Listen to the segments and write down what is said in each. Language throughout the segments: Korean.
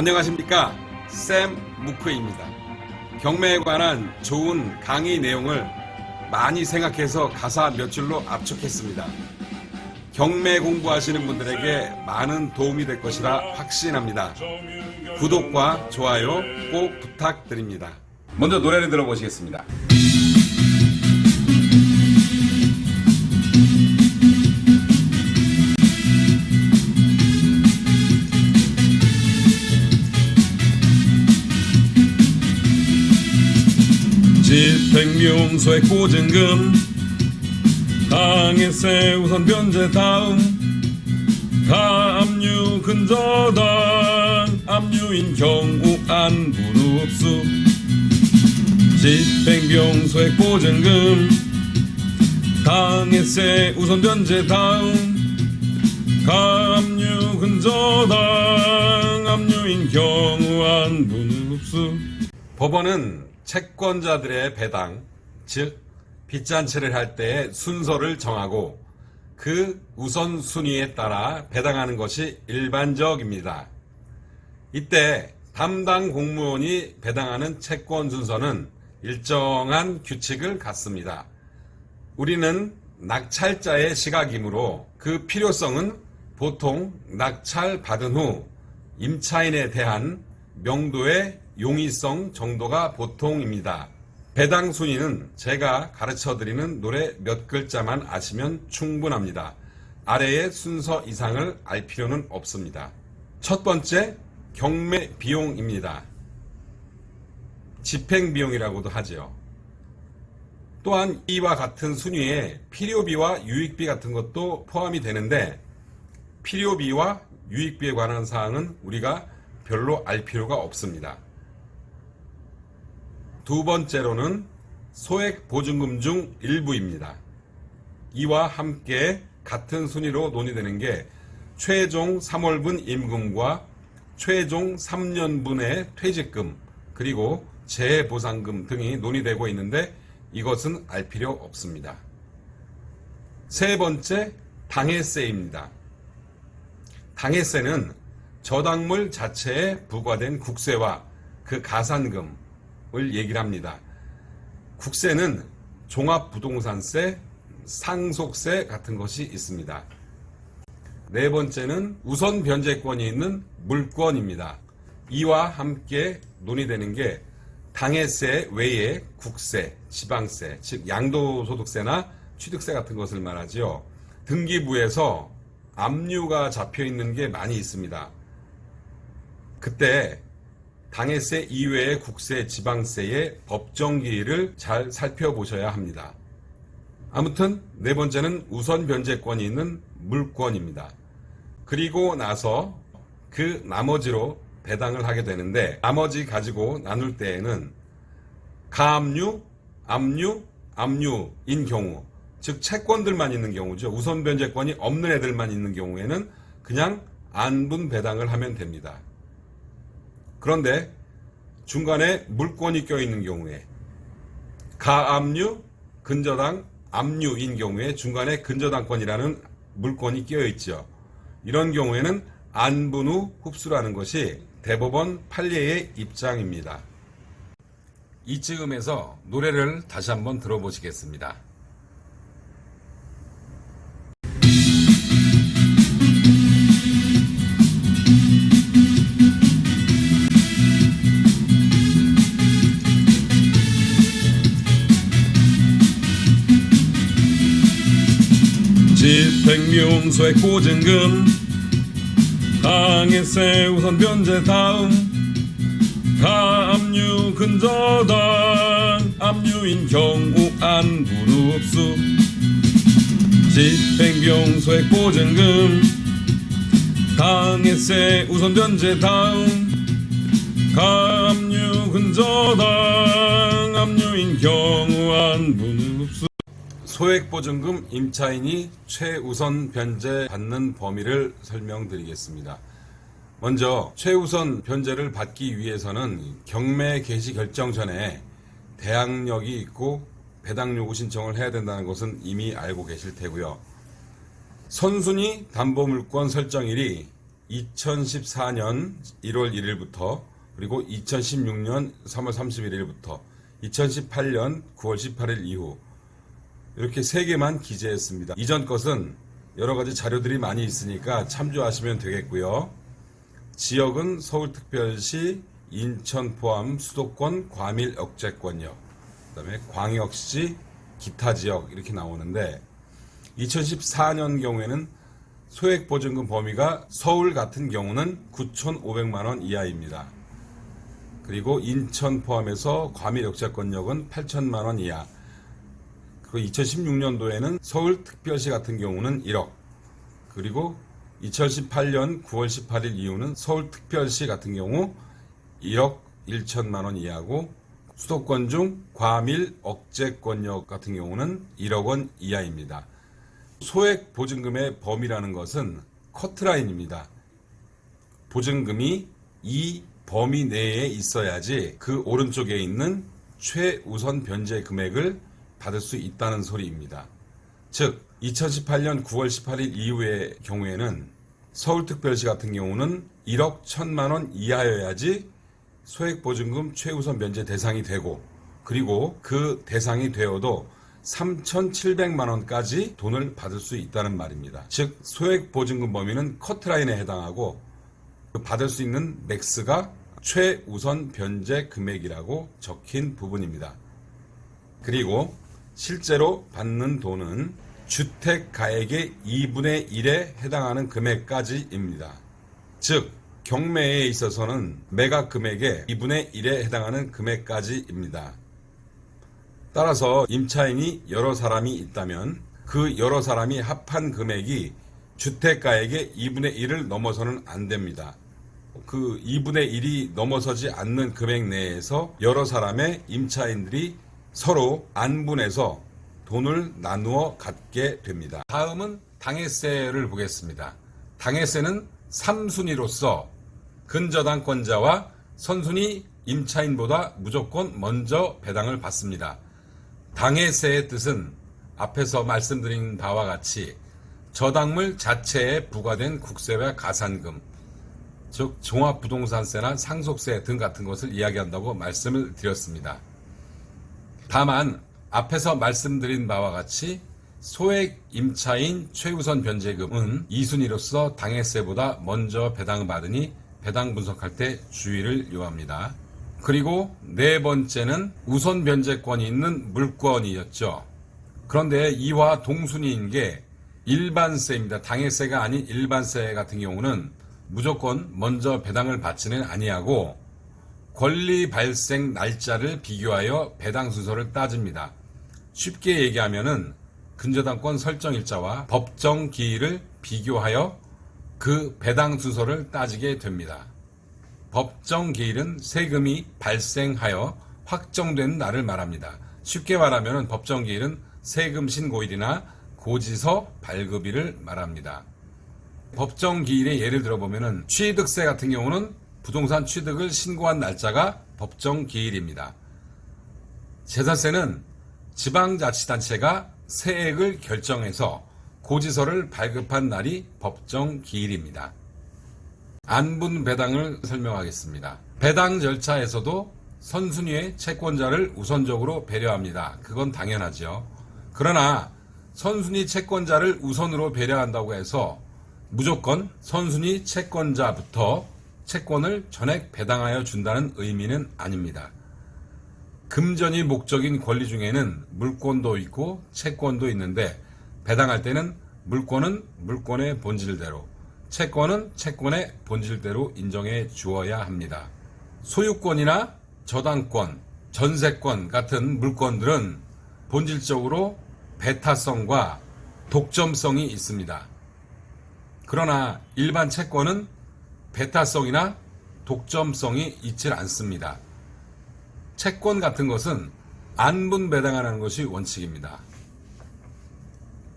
안녕하십니까 샘 무크입니다. 경매에 관한 좋은 강의 내용을 많이 생각해서 가사 몇 줄로 압축했습니다. 경매 공부하시는 분들에게 많은 도움이 될 것이라 확신합니다. 구독과 좋아요 꼭 부탁드립니다. 먼저 노래를 들어보시겠습니다. 집행명소의 고증금. 당해세 우선 변제 다음. 가압류 근저당 압류인 경우 안분 흡수. 집행병소의 고증금. 당해세 우선 변제 다음. 가압류 근저당 압류인 경우 안분 흡수. 법원은 채권자들의 배당, 즉 빚잔치를 할 때의 순서를 정하고 그 우선순위에 따라 배당하는 것이 일반적입니다. 이때 담당 공무원이 배당하는 채권 순서는 일정한 규칙을 갖습니다. 우리는 낙찰자의 시각이므로 그 필요성은 보통 낙찰 받은 후 임차인에 대한 명도의 용이성 정도가 보통입니다. 배당 순위는 제가 가르쳐 드리는 노래 몇 글자만 아시면 충분합니다. 아래의 순서 이상을 알 필요는 없습니다. 첫 번째, 경매 비용입니다. 집행 비용이라고도 하지요. 또한 이와 같은 순위에 필요비와 유익비 같은 것도 포함이 되는데 필요비와 유익비에 관한 사항은 우리가 별로 알 필요가 없습니다. 두 번째로는 소액 보증금 중 일부입니다. 이와 함께 같은 순위로 논의되는 게 최종 3월분 임금과 최종 3년분의 퇴직금 그리고 재보상금 등이 논의되고 있는데 이것은 알 필요 없습니다. 세 번째 당해세입니다. 당해세는 저당물 자체에 부과된 국세와 그 가산금을 얘기를 합니다. 국세는 종합부동산세, 상속세 같은 것이 있습니다. 네 번째는 우선 변제권이 있는 물권입니다. 이와 함께 논의되는 게 당해세 외에 국세, 지방세, 즉 양도소득세나 취득세 같은 것을 말하지요. 등기부에서 압류가 잡혀 있는 게 많이 있습니다. 그때 당해세 이외의 국세, 지방세의 법정기일을 잘 살펴보셔야 합니다. 아무튼 네 번째는 우선 변제권이 있는 물권입니다. 그리고 나서 그 나머지로 배당을 하게 되는데 나머지 가지고 나눌 때에는 가압류, 압류, 압류인 경우 즉 채권들만 있는 경우죠. 우선 변제권이 없는 애들만 있는 경우에는 그냥 안분 배당을 하면 됩니다. 그런데 중간에 물권이 껴있는 경우에 가압류, 근저당, 압류인 경우에 중간에 근저당권이라는 물권이 끼어 있죠. 이런 경우에는 안분 후 흡수라는 것이 대법원 판례의 입장입니다. 이쯤에서 노래를 다시 한번 들어보시겠습니다. 집행명소의 고증금. 당해세 우선 변제 다음. 가압류 근저당. 압류인 경우 안분 흡수. 집행병소의 고증금. 당해세 우선 변제 다음. 가압류 근저당. 압류인 경우 안분 흡수 소액보증금 임차인이 최우선 변제 받는 범위를 설명드리겠습니다. 먼저 최우선 변제를 받기 위해서는 경매 개시 결정 전에 대항력이 있고 배당 요구 신청을 해야 된다는 것은 이미 알고 계실 테고요. 선순위 담보물권 설정일이 2014년 1월 1일부터 그리고 2016년 3월 31일부터 2018년 9월 18일 이후 이렇게 세 개만 기재했습니다. 이전 것은 여러 가지 자료들이 많이 있으니까 참조하시면 되겠고요. 지역은 서울특별시, 인천 포함 수도권 과밀 억제권역, 그다음에 광역시, 기타 지역 이렇게 나오는데 2014년 경우에는 소액 보증금 범위가 서울 같은 경우는 9,500만 원 이하입니다. 그리고 인천 포함해서 과밀 역세권역은 8천만 원 이하. 그리고 2016년도에는 서울특별시 같은 경우는 1억. 그리고 2018년 9월 18일 이후는 서울특별시 같은 경우 1억 1천만 원 이하고 수도권 중 과밀 억제권역 같은 경우는 1억 원 이하입니다. 소액 보증금의 범위라는 것은 커트라인입니다. 보증금이 이 범위 내에 있어야지 그 오른쪽에 있는 최우선 변제 금액을 받을 수 있다는 소리입니다. 즉 2018년 9월 18일 이후의 경우에는 서울특별시 같은 경우는 1억 1천만 원 이하여야지 소액보증금 최우선 면제 대상이 되고 그리고 그 대상이 되어도 3,700만 원까지 돈을 받을 수 있다는 말입니다. 즉 소액 보증금 범위는 커트라인에 해당하고 그 받을 수 있는 맥스가 최우선 변제 금액이라고 적힌 부분입니다. 그리고 실제로 받는 돈은 주택 가액의 2분의 1에 해당하는 금액까지입니다. 즉 경매에 있어서는 매각 금액의 2분의 1에 해당하는 금액까지입니다. 따라서 임차인이 여러 사람이 있다면 그 여러 사람이 합한 금액이 주택가액의 2분의 1을 넘어서는 안 됩니다. 그 2분의 1이 넘어서지 않는 금액 내에서 여러 사람의 임차인들이 서로 안분해서 돈을 나누어 갖게 됩니다. 다음은 당해세를 보겠습니다. 당해세는 3순위로서 근저당권자와 선순위 임차인보다 무조건 먼저 배당을 받습니다. 당해세의 뜻은 앞에서 말씀드린 바와 같이 저당물 자체에 부과된 국세와 가산금, 즉 종합부동산세나 상속세 등 같은 것을 이야기한다고 말씀을 드렸습니다. 다만 앞에서 말씀드린 바와 같이 소액 임차인 최우선 변제금은 2순위로서 당해세보다 먼저 배당을 받으니 배당 분석할 때 주의를 요합니다. 그리고 네 번째는 우선 변제권이 있는 물건이었죠. 그런데 이와 동순위인 게 일반세입니다. 당해세가 아닌 일반세 같은 경우는 무조건 먼저 배당을 받지는 아니하고 권리 발생 날짜를 비교하여 배당 순서를 따집니다. 쉽게 얘기하면은 근저당권 설정 일자와 법정 기일을 비교하여 그 배당 순서를 따지게 됩니다. 법정 기일은 세금이 발생하여 확정된 날을 말합니다. 쉽게 말하면 법정 기일은 세금 신고일이나 고지서 발급일을 말합니다. 법정 기일의 예를 들어보면 취득세 같은 경우는 부동산 취득을 신고한 날짜가 법정 기일입니다. 재산세는 지방자치단체가 세액을 결정해서 고지서를 발급한 날이 법정 기일입니다. 안분 배당을 설명하겠습니다. 배당 절차에서도 선순위의 채권자를 우선적으로 배려합니다. 그건 당연하죠. 그러나 선순위 채권자를 우선으로 배려한다고 해서 무조건 선순위 채권자부터 채권을 전액 배당하여 준다는 의미는 아닙니다. 금전이 목적인 권리 중에는 물권도 있고 채권도 있는데 배당할 때는 물권은 물권의 본질대로 채권은 채권의 본질대로 인정해 주어야 합니다. 소유권이나 저당권, 전세권 같은 물건들은 본질적으로 배타성과 독점성이 있습니다. 그러나 일반 채권은 배타성이나 독점성이 있질 않습니다. 채권 같은 것은 안분 배당하는 것이 원칙입니다.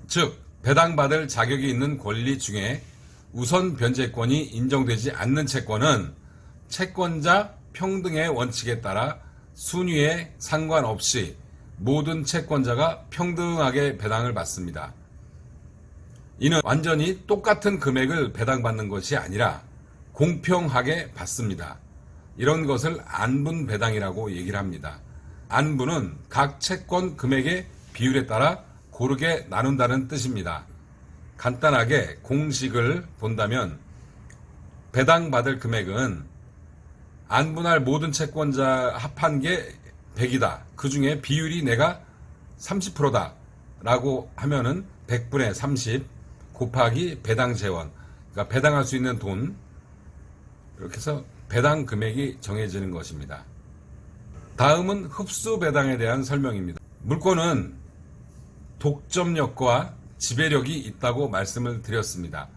즉, 배당받을 자격이 있는 권리 중에 우선 변제권이 인정되지 않는 채권은 채권자 평등의 원칙에 따라 순위에 상관없이 모든 채권자가 평등하게 배당을 받습니다. 이는 완전히 똑같은 금액을 배당받는 것이 아니라 공평하게 받습니다. 이런 것을 안분 배당이라고 얘기를 합니다. 안분은 각 채권 금액의 비율에 따라 고르게 나눈다는 뜻입니다. 간단하게 공식을 본다면 배당받을 금액은 안분할 모든 채권자 합한 게 100이다. 그 중에 비율이 내가 30%다. 라고 하면은 100분의 30 곱하기 배당 재원. 그러니까 배당할 수 있는 돈. 이렇게 해서 배당 금액이 정해지는 것입니다. 다음은 흡수 배당에 대한 설명입니다. 물권은 독점력과 지배력이 있다고 말씀을 드렸습니다.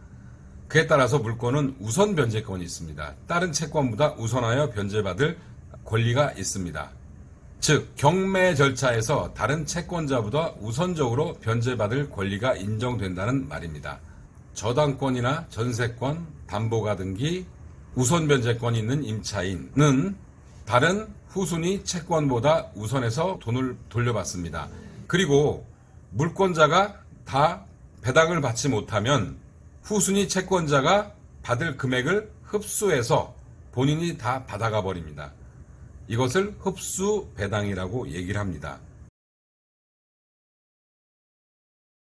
그에 따라서 물권은 우선 변제권이 있습니다. 다른 채권보다 우선하여 변제받을 권리가 있습니다. 즉, 경매 절차에서 다른 채권자보다 우선적으로 변제받을 권리가 인정된다는 말입니다. 저당권이나 전세권, 담보가 등기, 우선 변제권이 있는 임차인은 다른 후순위 채권보다 우선해서 돈을 돌려받습니다. 그리고 물권자가 다 배당을 받지 못하면 후순위 채권자가 받을 금액을 흡수해서 본인이 다 받아가 버립니다. 이것을 흡수 배당이라고 얘기를 합니다.